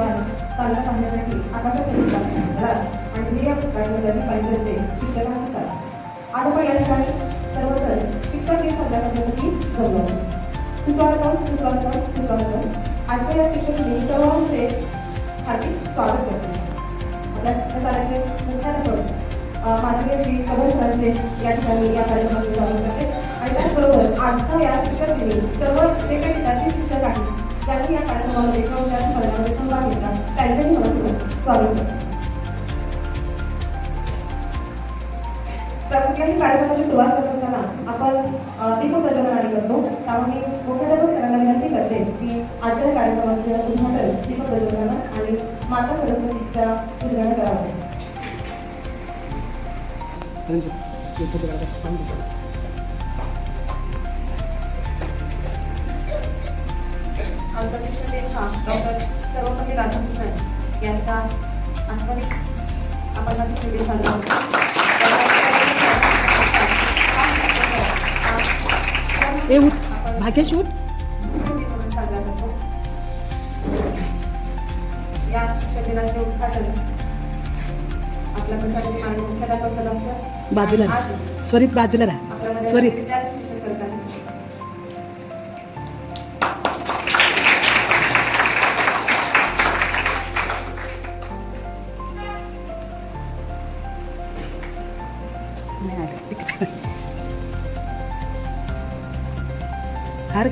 परिवार चालना सांगण्यासाठी आकाशात आणि ध्येय गाठवण्यासाठी पाहिजे शिक्षक असतात आज या ठिकाणी सर्वजण शिक्षक हे सांगण्यासाठी जमलो सुस्वागतम सुस्वागतम सुस्वागतम आजच्या या शिक्षक दिनी हार्दिक स्वागत करते. आपल्या शाळेचे मुख्याध्यापक अ, माननीय श्री कमल सरांचे या ठिकाणी या कार्यक्रमाचे स्वागत करते. आणि त्याचबरोबर आजच्या या शिक्षक दिनी सर्व जे काही विद्यार्थी शिक्षक आहेत त्यांनी या कार्यक्रमामध्ये किंवा विद्यार्थी वर्गामध्ये सहभाग घेतला. त्यांचेही मनपूर्वक स्वागत करते कार्यक्रमाची सुरुवात करत असताना आपण दीप अ, आणि करतो. त्यामुळे मी मुख्याध्यापक सरांना विनंती करते की आजच्या कार्यक्रमाचे उद्घाटन दीप दीपप्रज्वलनानं आणि माता सरस्वतीच्या उद्घाटन करावे आमचा शिक्षण दिन हा डॉक्टर सर्वपल्ली राधाकृष्णन यांच्या आठवणीत आपण शिक्षण दिन साजरा भाग्यश उठ. करतो. या शिक्षण दिनाचे उद्घाटन आपल्या प्रशासकीय मुख्याध्यापक बाजूला स्वरित बाजूला राहा. स्वरित.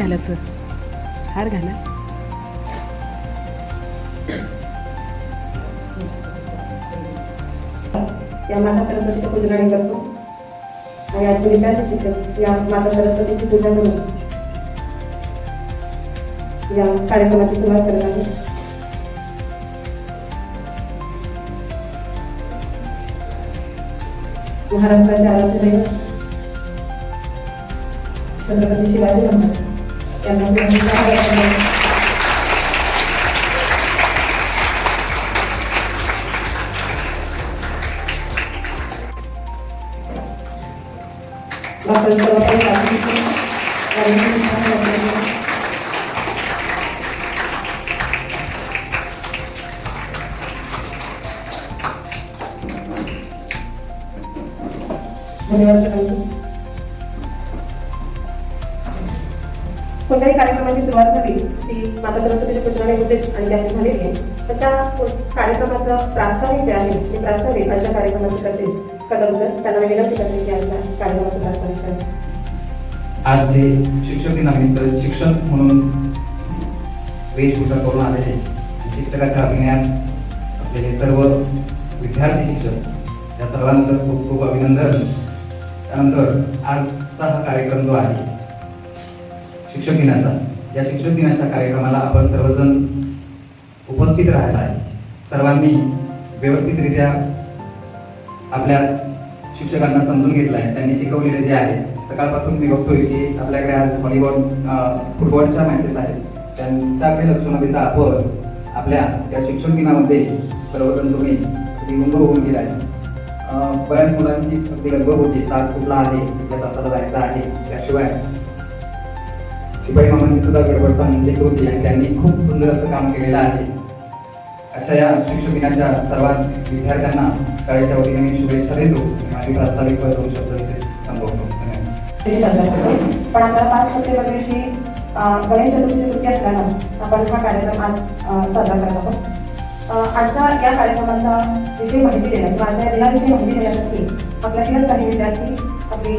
घालायचं. हार घाला. या माता सरस्वतीचं पूजन करतो. आणि आजचे शिक्षक या माता सरस्वतीची पूजा करून या कार्यक्रमाची सुरुवात करत आहे महाराष्ट्राचे आराध्य दैवत छत्रपती शिवाजी महाराज. यांना पूर्ण आदरांजली. आपण सर्वकाही काळजी कोणत्याही कार्यक्रमाची सुरुवात झाली ती माता सरस्वतीच्या पुत्राने होतेच आणि जाहीर झालेली आहे. तर त्या कार्यक्रमाचं प्रास्ताविक जे आहे ते प्रास्ताविक आजच्या कार्यक्रमाचे करतील कदमकर त्यांना विनंती करते की आमच्या कार्यक्रमाचं प्रास्ताविक करेल आज जे शिक्षक दिनानिमित्त शिक्षक म्हणून वेशभूषा करून आलेले शिक्षकाच्या अभिनयात आपले सर्व विद्यार्थी शिक्षक या सर्वांचं खूप खूप अभिनंदन. त्यानंतर आजचा हा कार्यक्रम जो आहे शिक्षक दिनाचा. या शिक्षक दिनाच्या कार्यक्रमाला आपण सर्वजण उपस्थित राहत आहे. सर्वांनी व्यवस्थितरित्या आपल्या शिक्षकांना समजून घेतलं आहे. त्यांनी शिकवलेले जे आहे सकाळपासून मी बघतोय की आपल्याकडे आज व्हॉलीबॉल फुटबॉलच्या मॅचेस आहेत. त्यांच्याकडे लक्ष न देता आपण आपल्या त्या शिक्षक दिनामध्ये सर्वजण तुम्ही अगदी होऊन गेला आहे बऱ्याच मुलांची अगदी गडबड होती. तास कुठला आहे? त्या तासाला जायचा आहे? त्याशिवाय शिपाई मामांनी सुद्धा गडबड सांगितली होती आणि त्यांनी खूप सुंदर असं काम केलेलं आहे. अशा या शिक्षक दिनाच्या सर्वात विद्यार्थ्यांना शाळेच्या वतीने मी शुभेच्छा देतो. माझी प्रास्ताविक दोन शब्द इथे संपवतो पण आता पाच सप्टेंबर दिवशी गणेश चतुर्थी सुट्टी असल्यानं आपण हा कार्यक्रम आज साजरा करत आहोत. अं, आजच्या या कार्यक्रमाचा विषय माहिती देण्यास माझ्या आजच्या दिनाविषयी माहिती देण्यासाठी आपल्यातीलच काही विद्यार्थी आपली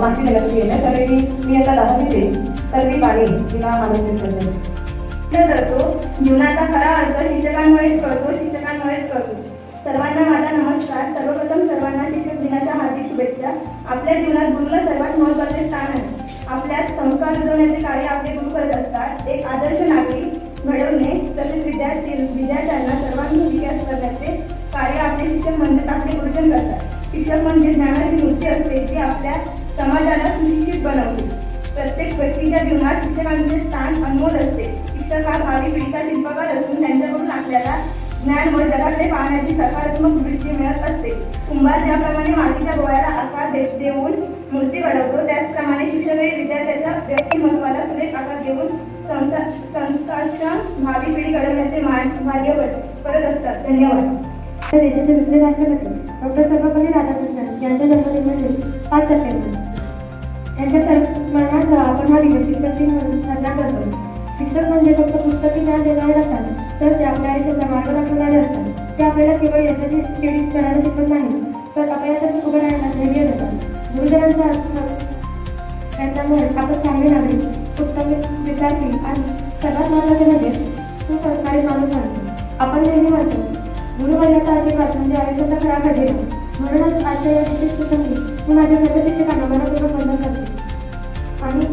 माहिती देण्याची आहे तर मी मी आता दहावीचे तर मी पाणी तिला आनंदित करते करतो जीवनाचा खरा अर्थ शिक्षकांमुळेच कळतो शिक्षकांमुळेच कळतो. सर्वांना माझा नमस्कार. सर्वप्रथम सर्वांना शिक्षक दिनाच्या हार्दिक शुभेच्छा. आपल्या जीवनात गुरुला सर्वात महत्त्वाचे स्थान आहे. आपल्यात संस्कार रुजवण्याचे कार्य आपले गुरु करत असतात. एक आदर्श नागरिक घडवणे तसेच विद्यार्थी विद्यार्थ्यांना सर्वांगीण विकास करण्याचे कार्य आपले शिक्षक म्हणजेच आपले गुरुजन करतात. शिक्षण म्हणजे ज्ञानाची मूर्ती असते जी आपल्या समाजाला सुनिश्चित बनवते. प्रत्येक व्यक्तीच्या जीवनात शिक्षकांचे स्थान अनमोल असते. शिक्षक हा भावी पिढीचा शिल्पकार असून त्यांच्याकडून आपल्याला ज्ञान व जगाकडे पाहण्याची सकारात्मक दृष्टी मिळत असते. कुंभार ज्याप्रमाणे मातीच्या गोळ्याला आकार दे देऊन मूर्ती घडवतो त्याचप्रमाणे शिक्षकही विद्यार्थ्याच्या व्यक्तिमत्वाला सुरेख आकार देऊन संस्था संस्थाच्या भावी पिढी घडवण्याचे मा- कार्य करत असतात. धन्यवाद. देशाचे दुसरे राष्ट्रपती डॉक्टर सर्वपल्ली राधाकृष्णन यांचा जन्मदिन म्हणजे पाच सप्टेंबर यांच्या सर्वांचा आपण हा दिवस शिक्षक दिन म्हणून साजरा करतो. शिक्षक म्हणजे फक्त पुस्तकी ज्ञान देणारे नसतात तर ते आपल्या आयुष्याचा मार्ग दाखवणारे असतात. ते आपल्याला केवळ यशाची केळी करायला शिकत नाही तर अपयशातून उभं राहण्यास धैर्य देतात. गुरुजनांचा त्यांच्यामुळे आपण चांगले नागरिक उत्तम विद्यार्थी आणि सर्वात महत्त्वाचे म्हणजे सुसंस्कारी माणूस बनतो आपण नेहमी म्हणतो गुरुवर्याचा आशीर्वाद म्हणजे आयुष्याचा खरा खजिना म्हणूनच आजच्या या विशेष प्रसंगी मी माझ्या सर्व शिक्षकांना मनापूर्वक वंदन करते. आणि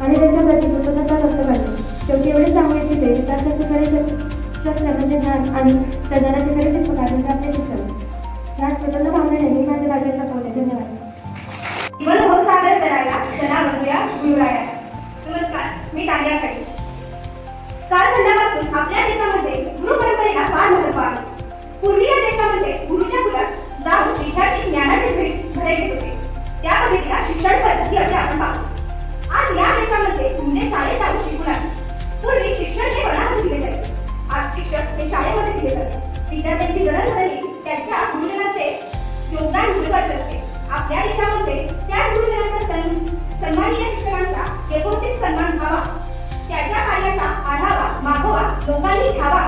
आणि त्यांच्या प्रति कृतज्ञता व्यक्त करते शेवटी एवढे सांगू इच्छिते विद्यार्थ्यांचे खरे शस्त्र म्हणजे ज्ञान आणि त्या ज्ञानाचे खरे शिक्षक म्हणजे आपले शिक्षक याच प्रचंड भावनेने मी माझ्या राज्यात दाखवले धन्यवाद. जीवन भाऊ सागर करायला चला बघूया गुरुराया नमस्कार मी तान्या खडे काल संध्यापासून आपल्या देशामध्ये गुरु परंपरेला फार महत्त्व आहे पूर्वी या देशामध्ये गुरुच्या कुलात जाऊन विद्यार्थी ज्ञानाचे भेट भरे होते. त्या पद्धतीला शिक्षण पद्धती असे आपण पाहतो. आज या देशामध्ये मुले शाळेत जाऊन शिकू आहे पूर्वी शिक्षण हे वनातून दिले जायचे. आज शिक्षक हे शाळेमध्ये दिले जाते विद्यार्थ्यांची गरज झाली त्यांच्या गुरुजनाचे योगदान महत्त्वाचे असते. आपल्या देशामध्ये त्या गुरुजनाचा सन्- सन्माननीय शिक्षकांचा यथोचित सन्मान व्हावा. त्याच्या कार्याचा आढावा मागोवा लोकांनी घ्यावा.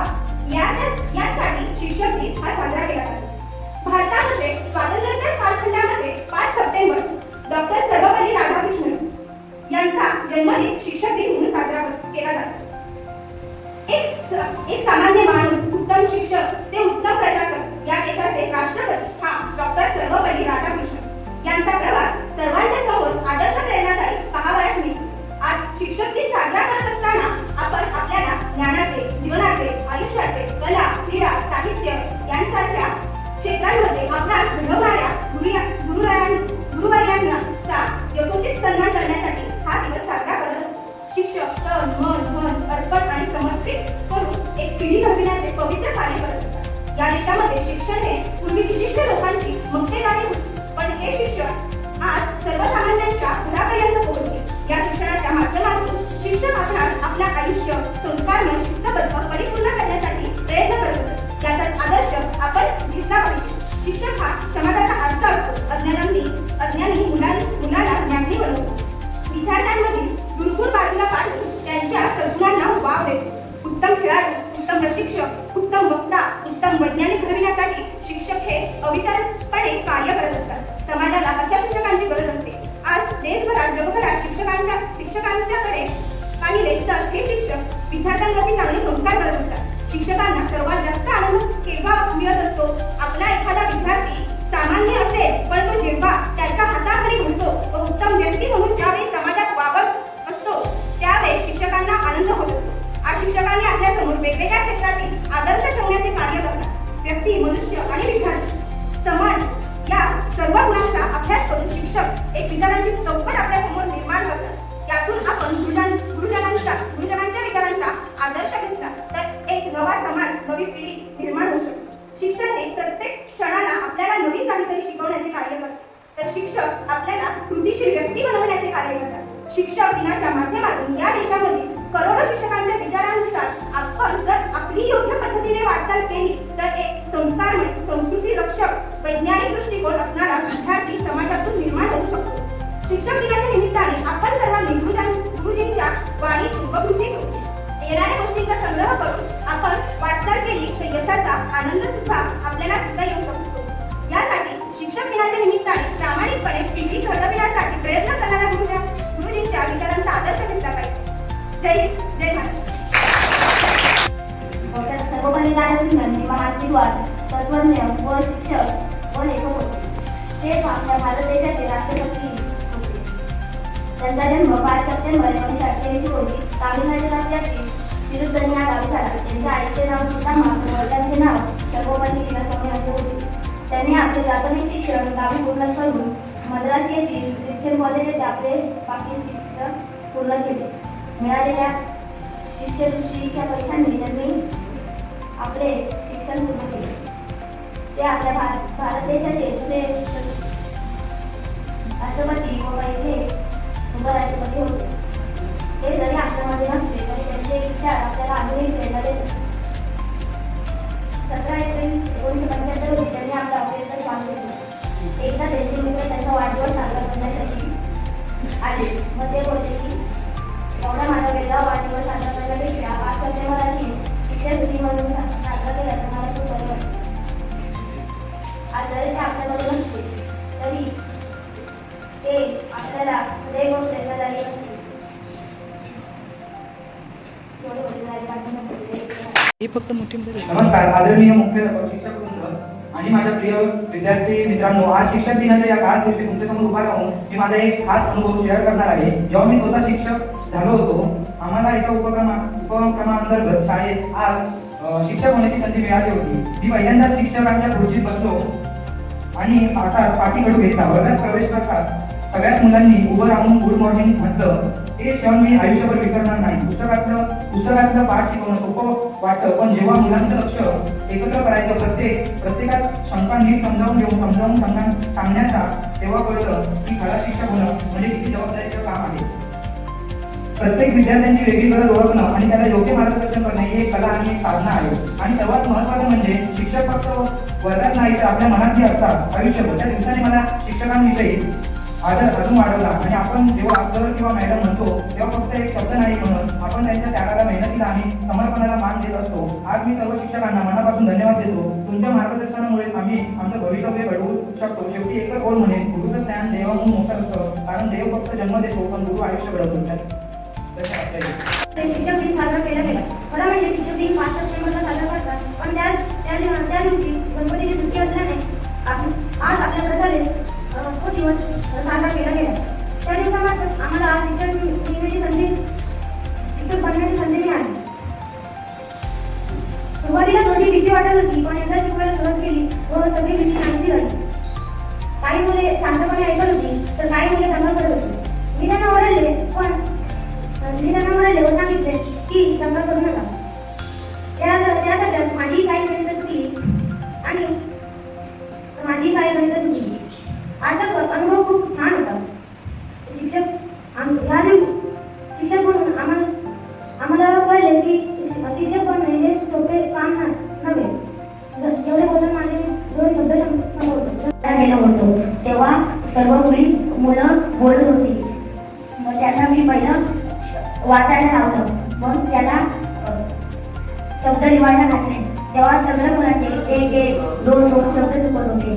यासाठी शिक्षक दिन हा साजरा केला जातो. भारतामध्ये स्वातंत्र्योत्तर कालखंडामध्ये पाच सप्टेंबर डॉक्टर सर्वपल्ली राधाकृष्णन यांचा जन्मदिन शिक्षक दिन म्हणून साजरा केला जातो. एक एक सामान्य माणूस उत्तम शिक्षक ते उत्तम प्रशासक या देशाचे राष्ट्रपती हा डॉक्टर सर्वपल्ली राधाकृष्णन यांचा प्रवास सर्वांच्या समोर आदर्श प्रेरणादायी पहावयास मिळतो. आज शिक्षक दिन साजरा करत असताना आपण आपल्याला ज्ञानाचे जीवनाचे आयुष्याचे कला क्रीडा साहित्य यांसारख्या क्षेत्रांमध्ये अभ्यास घडवणाऱ्या गुरुया- गुरुवर्यांचा यथोचित सन्मान करण्यासाठी हा दिवस साजरा करत शिक्षक तन मन मन अर्पण आणि समर्पित करून एक पिढी घडविण्याचे पवित्र कार्य करत असतात. या देशामध्ये शिक्षण हे पूर्वी विशिष्ट लोकांची मुक्तेदारी होती. पण हे शिक्षण आज सर्वसामान्यांच्या घरापर्यंत पोहोचले. या शिक्षणाच्या माध्यमातून शिक्षक आपणास आपल्या आयुष्य संस्कारमय शिस्तबद्ध परिपूर्ण करण्यासाठी प्रयत्न करत. असतात याचा आदर्श आपण घेतला पाहिजे. शिक्षक हा समाजाचा अर्थ असतो. अज्ञानांनी अज्ञानी मुलांनी मुलाला ज्ञानी बनवतो. विद्यार्थ्यांमधील दुर्गुण बाजूला काढून त्यांच्या सद्गुणांना वाव देतो. उत्तम खेळाडू उत्तम प्रशिक्षक उत्तम वक्ता उत्तम वैज्ञानिक घडविण्यासाठी शिक्षक हे अवितरपणे कार्य करत असतात. समाजाला अशा शिक्षकांची गरज असते. आज देशभरात जगभरात शिक्षकांच्या शिक्षकांच्याकडे हे शिक्षक विद्यार्थ्यांवरती चांगले संस्कार करत असतात. शिक्षकांना सर्वात जास्त आनंद केव्हा मिळत असतो? आपला एखादा विद्यार्थी सामान्य असेल पण तो जेव्हा त्याच्या हाताखाली म्हणतो तो उत्तम व्यक्ती म्हणून ज्यावेळी समाजात वागत असतो त्यावेळी शिक्षकांना आनंद होत असतो. आज शिक्षकांनी आपल्यासमोर वेगवेगळ्या क्षेत्रातील आदर्श ठेवण्याचे कार्य करतात. व्यक्ती मनुष्य आणि विद्यार्थी. समाज या सर्व गुणांचा अभ्यास करून शिक्षक एक विचारांची चौकट आपल्यासमोर निर्माण करतात. यातून आपण गुरुजन गुरुजनांचा नवा समाज नवी पिढी निर्माण होऊ शकते. शिक्षण हे प्रत्येक क्षणाला आपल्याला नवीन काहीतरी शिकवण्याचे कार्य करते. तर शिक्षक आपल्याला कृतीशील व्यक्ती बनवण्याचे कार्य करतात. शिक्षक दिनाच्या माध्यमातून या देशामध्ये करोडो शिक्षकांच्या विचारानुसार आपण जर आपली योग्य पद्धतीने वाटचाल केली तर एक संस्कारमय म्हणजे संस्कृती रक्षक वैज्ञानिक दृष्टिकोन असणारा विद्यार्थी समाजातून निर्माण होऊ शकतो. शिक्षक दिनाच्या निमित्ताने आपण सर्वांनी गुरुजींच्या वाणी उपकृती करू येणाऱ्या गोष्टींचा संग्रह करून आपण वाटचाल केली तर यशाचा आनंद सुद्धा आपल्याला सुद्धा येऊ शकतो. यासाठी शिक्षक दिनाच्या निमित्ताने प्रामाणिकपणे पिढी घडविण्यासाठी प्रयत्न करणाऱ्या गुरुजा गुरुजींच्या विचारांचा आदर्श घेतला पाहिजे. जय हिंद, जय महाराष्ट्र. डॉक्टर सर्वपल्ली राधाकृष्णन तत्वज्ञ व शिक्षक व लेखक होते. ते आपल्या भारत देशाचे राष्ट्रपती त्यांचा जन्म पाच सप्टेंबर एकोणीसशे अठ्ठ्याऐंशी रोजी तामिळनाडू राज्यातील तिरुद्धनी या गावी झाला. त्यांच्या आईचे नाव सीतामा वडिलांचे नाव सर्वपल्ली लीलास्वामी असे होते. त्यांनी आपले प्राथमिक शिक्षण गावी पूर्ण करून मद्रास येथील ख्रिश्चन कॉलेजचे आपले बाकी शिक्षण पूर्ण केले. मिळालेल्या शिष्यवृत्तीच्या पैशांनी त्यांनी आपले शिक्षण पूर्ण केले. ते आपल्या भारत भारत देशाचे दुसरे राष्ट्रपती व पहिले उपराष्ट्रपती होते ते जरी आपल्यामध्ये नसते तरी त्यांचे विचार आपल्याला अजूनही प्रेरणा देतात सतरा एप्रिल एकोणीसशे पंच्याहत्तर रोजी त्यांनी आपला अभ्यास चालू केला एकदा त्यांचे मित्र त्यांचा मित्रांनो आज शिक्षक दिनाच्या या काळात दिवशी तुमच्यासमोर उभा राहून मी माझा एक खास अनुभव शेअर करणार आहे. जेव्हा मी स्वतः शिक्षक झालो होतो आम्हाला एका उपक्रमा उपक्रमाअंतर्गत शाळेत आज शिक्षक होण्याची संधी मिळाली होती. मी पहिल्यांदा शिक्षकांच्या खुर्चीत बसलो. आणि आता पाठीकडू घेता वर्गात प्रवेश करतात. सगळ्याच मुलांनी उभं राहून गुड मॉर्निंग म्हटलं हे क्षण मी आयुष्यभर विसरणार नाही. पुस्तकातलं पुस्तकातलं पाठ शिकवणं सोपं वाटतं पण जेव्हा मुलांचं लक्ष एकत्र करायचं प्रत्येक प्रत्येकात शंका नीट समजावून घेऊन समजावून सांगा सांगण्याचा तेव्हा कळलं की खरा शिक्षक होणं म्हणजे किती जबाबदारीचं काम आहे. प्रत्येक विद्यार्थ्यांची वेगळी गरज ओळखणं आणि त्याला योग्य मार्गदर्शन करणं ही एक कला आणि एक साधना आहे. आणि सर्वात महत्त्वाचं म्हणजे शिक्षक फक्त वर्गात नाही तर आपल्या मनातही असतात. आयुष्यभर. त्या दिवसाने मला शिक्षकांविषयी आदर अजून वाढवला. आणि आपण जेव्हा सर किंवा मॅडम म्हणतो तेव्हा फक्त एक शब्द नाही म्हणून आपण त्यांच्या त्यागाला मेहनतीला आणि समर्पणाला मान देत असतो. आज मी सर्व शिक्षकांना मनापासून धन्यवाद देतो. तुमच्या मार्गदर्शनामुळे आम्ही आमचं भवितव्य घडवू शकतो. शेवटी एकच ओळ म्हणे गुरुचं ज्ञान देवाहून मोठं असतं. कारण देव फक्त जन्म देतो पण गुरु आयुष्य घडवतो. तसे शिक्षक दिन साजरा केला गेला. खरं म्हणजे शिक्षक दिन पाच सप्टेंबरला साजरा करतात. पण त्या त्या त्या दिवशी गणपतीची सुट्टी असल्याने आज आपल्या प्रकारे तो दिवस साजरा केला गेला. त्या दिवसामध्ये आम्हाला आज शिक्षक दिनाची संधी शिक्षक बनण्याची संधी मिळाली सुरुवातीला थोडी भीती वाटत होती पण एकदा शिकवायला सुरुवात केली व सगळी भीती नाहीशी झाली. काही मुले शांतपणे ऐकत होती तर काही मुले दंगल करत होती. मी त्यांना ओरडले पण मी त्यांना म्हणाले व सांगितले की दंगल करू नका. त्या त्या दरम्यान माझी काही गणित चुकली. आणि माझी काही गणित चुकली. आता शब्द लिहायला घातले तेव्हा सगळ्या मुलांचे एक एक दोन दोन शब्द चुकत होते.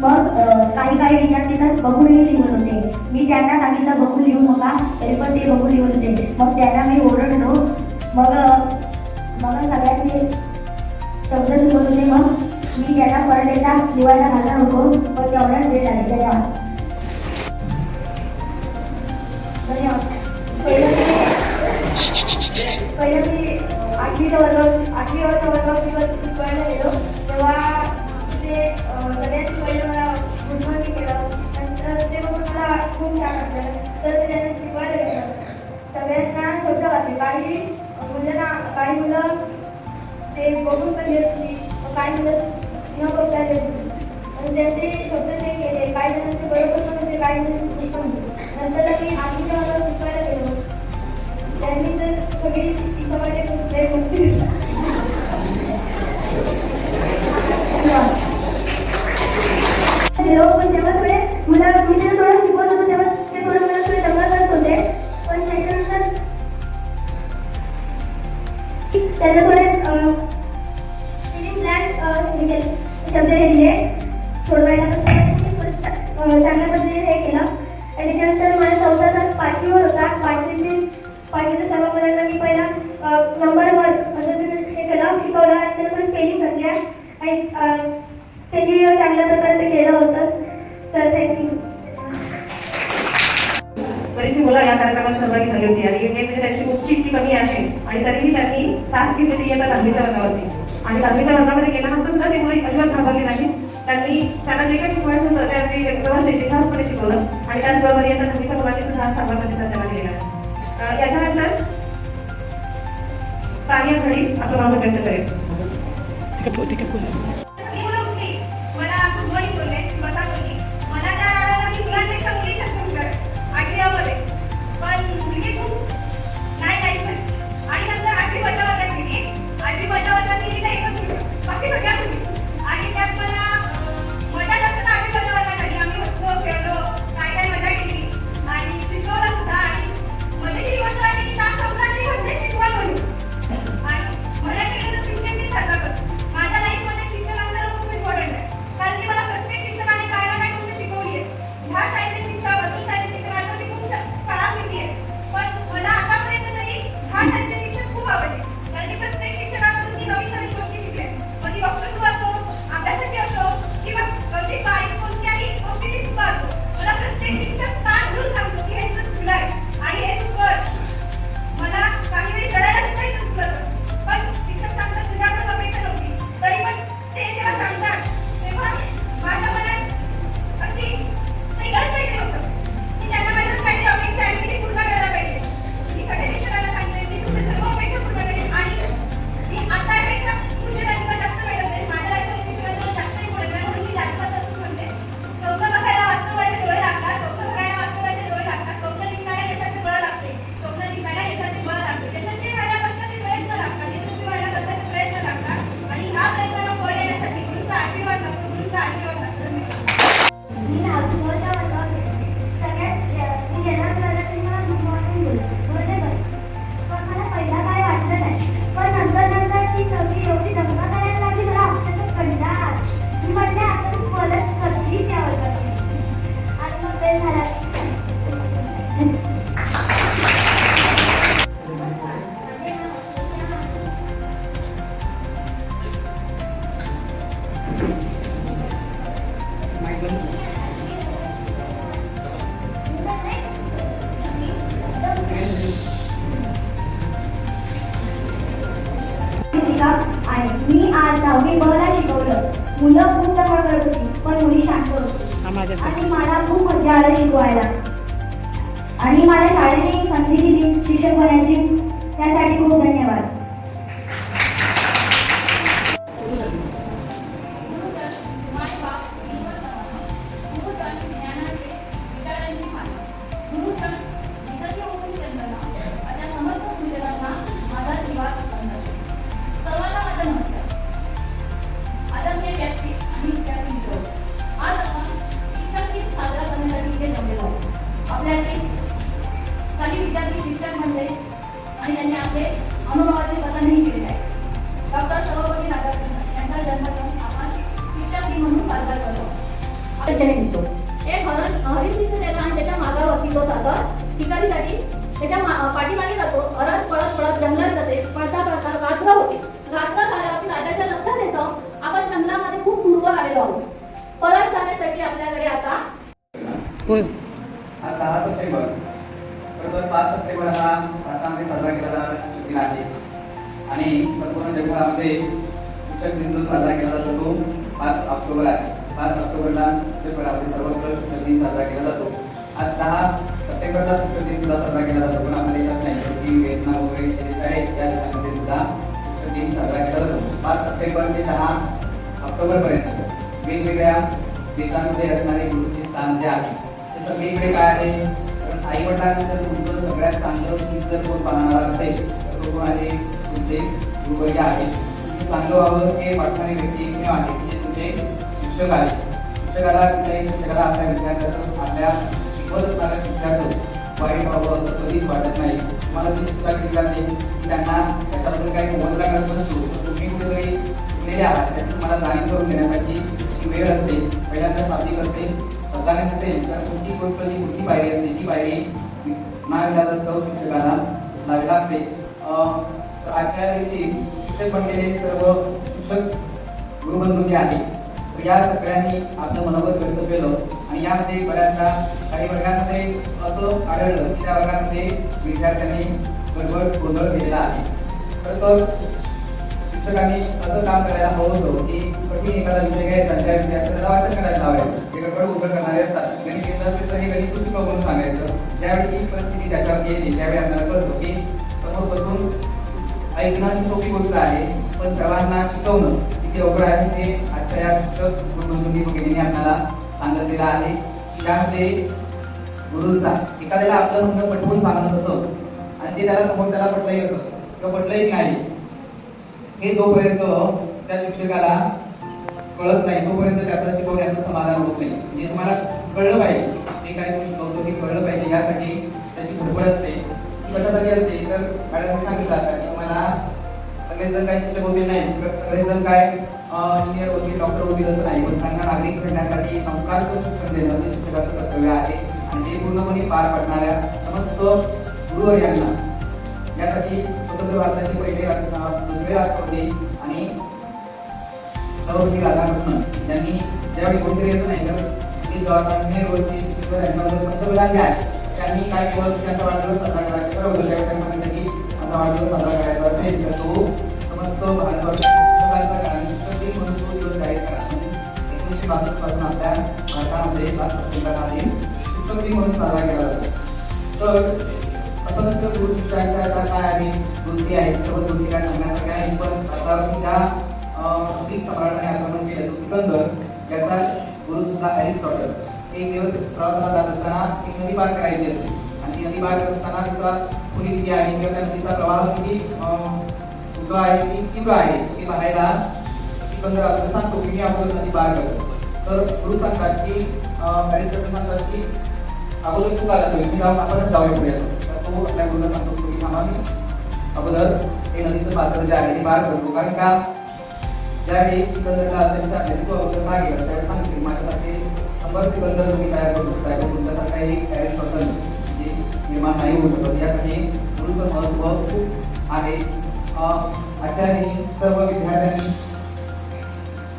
मग काही काही विद्यार्थी तर बघूनही लिहत होते. मी त्यांना सांगितलं बघून लिहू नका. तरी पण ते बघून लिहत होते. मग त्यांना मी ओरडलो. मग मग सगळ्यांचे शब्द चुकत होते. मग मी त्यांना परत लिवायला लिहायला घालणार होतो. पण तेवढ्याच वेळ झाले धन्यवाद. पहिलं पहिलं आठवीच्या वर्गात आठवी वर्गाच्या वर्गात जेव्हा शिकवायला गेलो. तेव्हा ते सगळ्यांनी पहिलं मला गुड केलं. नंतर ते बघून मला खूप छान वाटलं तर ते त्यांना शिकवायला गेलं. सगळ्यांना सोपं वाटते काही मुलांना काही मुलं ते बघून पण येत होती. काही मुलं न बघता येत होती. आणि त्यांचे शब्द ते केले. काही जणांचे बरोबर पण होते काही जणांचे नंतर आम्ही आठवीच्या वर्गात शिकवायला गेलो. त्यांनी तर सगळी शिकवायला अगदी व्यवस्थित पुढे शिकवलं आणि त्याचबरोबर येत्या दहावीच्या मुलांनी सुद्धा चांगला प्रतिसाद त्यांना दिलेला याच्यानंतर घडी आपलं नाव व्यक्त करेल. ते का मुलं खूप करत होती पण मुली शांत होती. आणि मला खूप मजा आली शिकवायला. आणि मला शाळेने संधी दिली शिक्षक बनायची त्यासाठी खूप धन्यवाद. काही विद्यार्थी शिक्षक म्हणले आणि त्यांनी आपले अनुभवाचे कथनही केले आहे. डॉक्टर सर्वपल्ली राधाकृष्णन यांचा जन्मदिन आपण शिक्षक दिन म्हणून साजरा करतो. सप्टेंबर बरोबर पाच सप्टेंबर हा भारतामध्ये साजरा केला जाणारा दिन आहे. आणि संपूर्ण जगभरामध्ये शिक्षक दिन जो साजरा केला जातो तो पाच ऑक्टोबर आहे. पाच ऑक्टोबरला जगभरामध्ये सर्वत्र शिक्षक दिन साजरा केला जातो. आज दहा सप्टेंबरला शिक्षक दिन सुद्धा साजरा केला जातो. पण आपल्या देशात नाही. की व्हिएतनाम वगैरे देश आहेत त्या देशामध्ये सुद्धा शिक्षक दिन साजरा केला जातो. पाच सप्टेंबर ते दहा ऑक्टोबरपर्यंत वेगवेगळ्या देशांमध्ये असणारे गुरुचे स्थान जे आहे ते सगळीकडे काय आहे? आई वडिलांचं तुमचं सगळ्यात चांगलं की जर कोण पाहणार असेल तर तो कोण आहे तुमचे गुरुवर्य आहे चांगलं व्हावं हे वाटणारे व्यक्ती एकमेव आहे की जे तुमचे शिक्षक आहे शिक्षकाला कुठल्याही शिक्षकाला आपल्या विद्यार्थ्याचं आपल्या शिकवत असणाऱ्या शिक्षकाचं वाईट व्हावं असं कधीच वाटत नाही. तुम्हाला जी शिक्षा केली जाते की त्यांना त्याच्याबद्दल काही मोबदला करत नसतो तर तुम्ही कुठेतरी शिकलेले आहात. त्याची तुम्हाला जाणीव करून देण्यासाठी वेळ असते पहिल्यांदा साधी असते स्वतःने नसेल तर कोणती गोष्ट जी कोणती पायरी असते ती पायरी महाविद्यालयास्तव शिक्षकाला लावी लागते. अं, तर आजच्या दिवशी शिक्षक बनलेले सर्व शिक्षक गुरुबंधू जे आहे तर या सगळ्यांनी आपलं मनोगत व्यक्त केलं आणि यामध्ये बऱ्याचदा काही वर्गांमध्ये असं आढळलं की त्या वर्गामध्ये विद्यार्थ्यांनी गडबड गोंधळ केलेला आहे. खरं तर शिक्षकांनी असं काम करायला हवं होतं की कठीण एखादा विषय घ्यायचा त्या विद्यार्थ्याला वाचन करायला लावायचं. ते गडबड उघड करणारे असतात. गणित येत तर हे गणित कृती करून सांगायचं ज्यावेळी ही परिस्थिती त्याच्यावर येते त्यावेळी आपल्याला कळतो की समोर बसून ऐकणं ही सोपी गोष्ट आहे पण सर्वांना शिकवणं. किती अवघड आहे ते आजच्या या शिक्षक गुरुबंधूंनी वगैरेने आपल्याला सांगितलेलं आहे. त्यामध्ये यामध्ये गुरुंचा एखाद्याला आपलं म्हणणं पटवून सांगणं असं आणि ते त्याला समोर त्याला पटलंही असं किंवा पटलंही नाही. हे जोपर्यंत त्या शिक्षकाला कळत नाही तोपर्यंत त्याचं शिकवण्याचं समाधान होत नाही. म्हणजे तुम्हाला कळलं पाहिजे जे काय शिकवतो ते कळलं पाहिजे यासाठी त्याची धडपड असते. कशासाठी असते तर मॅडम सांगितलं आता की तुम्हाला सगळेच जण काय शिक्षक होते नाही सगळेच जण काय इंजिनियर होते डॉक्टर होते असं नाही. पण त्यांना नागरिक घडण्यासाठी संस्कार शिक्षण देणं ते शिक्षकाचं कर्तव्य आहे. आणि ते पूर्णपणे पार पाडणाऱ्या समस्त गुरुवर्यांना यासाठी स्वतंत्र भारताचे पहिले दुसरे राष्ट्रपती आणि सर्वपती राधाकृष्णन. यांनी ज्यावेळी कोणतरी येत नाही तर पंतप्रधान जे आहे त्यांनी काही त्यांचा वाढदिवस साजरा करायचा. ठरवलं त्यांनी वाढदिवस साजरा करायचा असेल तर तो समस्त म्हणून तो दिवस जाहीर करा. एकोणीसशे बासष्टपासून आपल्या भारतामध्ये शिक्षक दिन म्हणून साजरा केला जातो. तर असंख्य गुरुशिष्यांच्या आता काय आहे? गोष्टी आहेत. सर्व गोष्टी काय सांगण्याचं काय आहेत पण आता ज्या ग्रीक सम्राटाने आक्रमण केलं तो सिकंदर त्याचा गुरु सुद्धा अरिस्टॉटल. एक दिवस प्रवासाला जात असताना एक नदी पार करायची असते आणि ती नदी पार करत असताना तिचा खोली किती आहे किंवा त्या नदीचा प्रवाह किती उजवा आहे की तीव्र आहे हे पाहायला सिकंदर आपल्याला सांगतो की मी अगोदर नदी पार करतो. तर गुरु सांगतात की अरिस्टॉटल सांगतात की अगोदर तू काय जातोय मी जाऊन आपणच जाऊया पुढे. तो आपल्या गुरुला सांगतो की तुम्ही थांबा मी अगोदर हे नदीचं पात्र जे आहे ते पार करतो कारण का? ज्यावेळी सिकंदरला त्यांच्या तो अगोदर काय केलं त्यावेळी सांगितले माझ्यासाठी शंभर सिकंदर तुम्ही तयार करू शकता. किंवा तुमच्यासारखा एक पर्सन जे निर्माण नाही होऊ शकत. यासाठी गुरुचं महत्त्व खूप आहे. आचार्यांनी सर्व विद्यार्थ्यांनी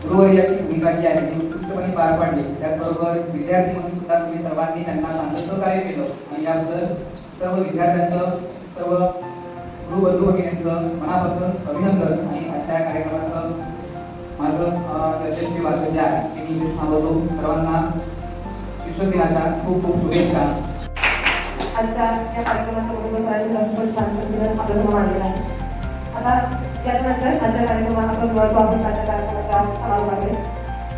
गुरुवर्याची भूमिका जी आहे ती उत्कृष्टपणे पार पाडली. त्याचबरोबर विद्यार्थी म्हणून सुद्धा तुम्ही सर्वांनी त्यांना चांगलं सहकार्य केलं. आणि याबद्दल सर्व विद्यार्थ्यांचं सर्व गुरुबंधू भगिनींचं मनापासून अभिनंदन आणि अशा या कार्यक्रमाचं माझं अं, यशस्वी वाचन जे आहे ते मी थांबवतो. सर्वांना शिक्षक दिनाच्या खूप खूप शुभेच्छा. आजच्या या कार्यक्रमाचा बरोबर आहे. आता याच्यानंतर आजच्या कार्यक्रमात आपण वर्ग कार्यक्रमाचा समारोप आहे.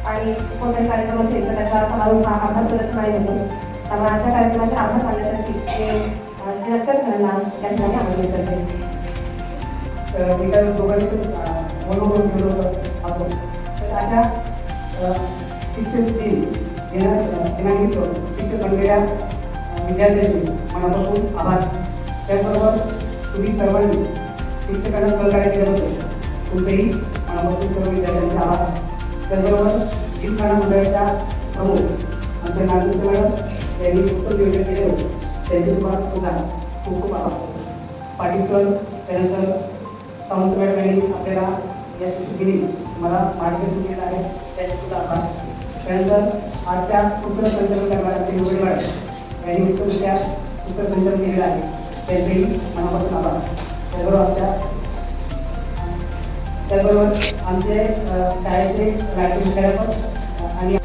आणि कोणताही कार्यक्रम असेल तर त्याचा समारोप हा करत नाही होतो त्यामुळे आजच्या कार्यक्रमाचा आभार मानण्यासाठी ते. अं, ठिकाणी करते तर मी काय तर अशा शिक्षक दिन येण्या दिनानिमित्त शिक्षक बनलेल्या विद्यार्थ्यांचे मनापासून आभार. त्याचबरोबर तुम्ही सर्वांनी शिक्षकांना सहकार्य केल्याबद्दल तुमचेही मनापासून सर्व विद्यार्थ्यांचे आभार. त्याचबरोबर जिमखाना मंडळाच्या प्रमुख आमच्या नागरिक मॅडम यांनी उत्तम नियोजन केले होते. त्यांचे तुम्हाला सुद्धा खूप खूप आभार पाटील सर त्यानंतर सावंतवाड मॅडम आपल्याला या शिक्षकिनी मला मार्गदर्शन केलं आहे त्याचे सुद्धा आभार त्यानंतर आजच्या सूत्रसंचालन करणाऱ्या तेलुगडे मॅडम यांनी उत्तर उत्तमरित्या सूत्रसंचालन केलेलं आहे त्यांचेही मनापासून आभार त्याबरोबर आमच्या त्याचबरोबर आमचे शाळेचे लायब्ररी आणि